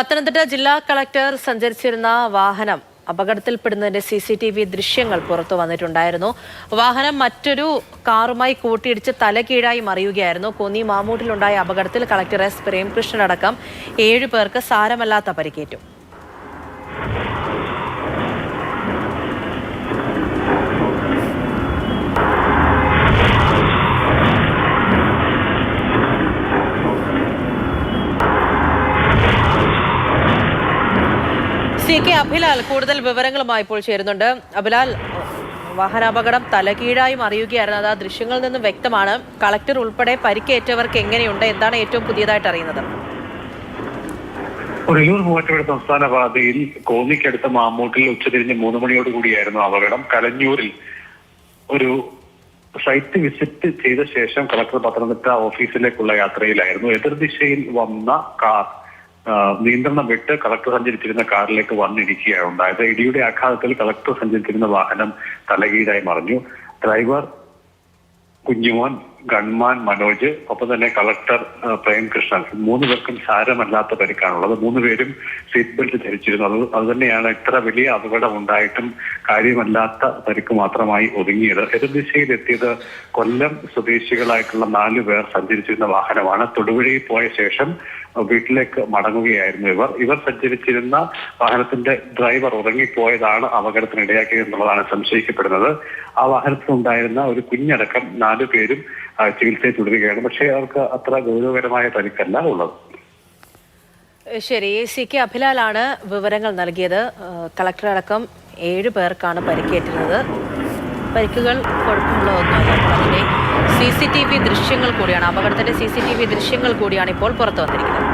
പത്തനംതിട്ട ജില്ലാ കളക്ടർ സഞ്ചരിച്ചിരുന്ന വാഹനം അപകടത്തിൽപ്പെടുന്നതിന്റെ സി സി ടി വി ദൃശ്യങ്ങൾ പുറത്തു വന്നിട്ടുണ്ടായിരുന്നു. വാഹനം മറ്റൊരു കാറുമായി കൂട്ടിയിടിച്ച് തലകീഴായി മറിയുകയായിരുന്നു. കോന്നി മാമൂട്ടിലുണ്ടായ അപകടത്തിൽ കളക്ടർ എസ്. പ്രേംകൃഷ്ണൻ അടക്കം ഏഴു പേർക്ക് സാരമല്ലാത്ത പരിക്കേറ്റു. സി കെ അഭിലാൽ കൂടുതൽ വിവരങ്ങളുമായി ഇപ്പോൾ ചേരുന്നുണ്ട്. അഭിലാൽ വാഹനാപകടം തലകീഴായി അറിയുകയായിരുന്നു. അത് ആ ദൃശ്യങ്ങളിൽ നിന്നും വ്യക്തമാണ്. കളക്ടർ ഉൾപ്പെടെ പരിക്കേറ്റവർക്ക് എങ്ങനെയുണ്ട്? എന്താണ് ഏറ്റവും പുതിയതായിട്ട് അറിയുന്നത്? പുനലൂർ മൂവാറ്റുപുഴ സംസ്ഥാന പാതയിൽ കോന്നിക്കടുത്ത മാമൂട്ടിൽ ഉച്ചതിരിഞ്ഞ് മൂന്ന് മണിയോട് കൂടിയായിരുന്നു അപകടം. കലഞ്ഞൂരിൽ ഒരു സൈറ്റ് വിസിറ്റ് ചെയ്ത ശേഷം കളക്ടർ പത്തനംതിട്ട ഓഫീസിലേക്കുള്ള യാത്രയിലായിരുന്നു. എതിർദിശയിൽ വന്ന കാർ നിയന്ത്രണം വിട്ട് കളക്ടർ സഞ്ചരിച്ചിരുന്ന കാറിലേക്ക് വന്നിരിക്കുകയാണ് ഉണ്ടായത്. ഇടിയുടെ ആഘാതത്തിൽ കളക്ടർ സഞ്ചരിച്ചിരുന്ന വാഹനം തലകീഴായി മറിഞ്ഞു. ഡ്രൈവർ കുഞ്ഞുമോൻ ഗൺമാൻ മനോജ് ഒപ്പം തന്നെ കളക്ടർ പ്രേംകൃഷ്ണൻ. മൂന്ന് പേർക്കും സാരമല്ലാത്ത പരിക്കാണുള്ളത് മൂന്ന് പേരും സീറ്റ് ബെൽറ്റ് ധരിച്ചിരുന്നു. അത് അതുതന്നെയാണ് ഇത്ര വലിയ അപകടം ഉണ്ടായിട്ടും കാര്യമല്ലാത്ത പരിക്ക് മാത്രമായി ഒതുങ്ങിയത്. എതിർദിശയിൽ എത്തിയത് കൊല്ലം സ്വദേശികളായിട്ടുള്ള നാലു പേർ സഞ്ചരിച്ചിരുന്ന വാഹനമാണ്. തൊടുപുഴയിൽ പോയ ശേഷം വീട്ടിലേക്ക് മടങ്ങുകയായിരുന്നു ഇവർ. ഇവർ സഞ്ചരിച്ചിരുന്ന വാഹനത്തിന്റെ ഡ്രൈവർ ഉറങ്ങിപ്പോയതാണ് അപകടത്തിന് ഇടയാക്കിയത് എന്നുള്ളതാണ് സംശയിക്കപ്പെടുന്നത്. ആ വാഹനത്തിലുണ്ടായിരുന്ന ഒരു കുഞ്ഞടക്കം നാലു പേരും ചികിത്സയിൽ തുടരുകയാണ്. പക്ഷേ അവർക്ക് അത്ര ഗൗരവകരമായ പരിക്കല്ല ഉള്ളത്. ശരി സി കെ അഭിലാലാണ് വിവരങ്ങൾ നൽകിയത്. കളക്ടറടക്കം ഏഴു പേർക്കാണ് പരിക്കേറ്റിരുന്നത്. പരിക്കുകൾ കുഴപ്പമുള്ള ഒന്നുമല്ല. സി സി ടി വി ദൃശ്യങ്ങൾ കൂടിയാണ് അപകടത്തിന്റെ സി സി ടി വി ദൃശ്യങ്ങൾ കൂടിയാണ് ഇപ്പോൾ പുറത്തു വന്നിരിക്കുന്നത്.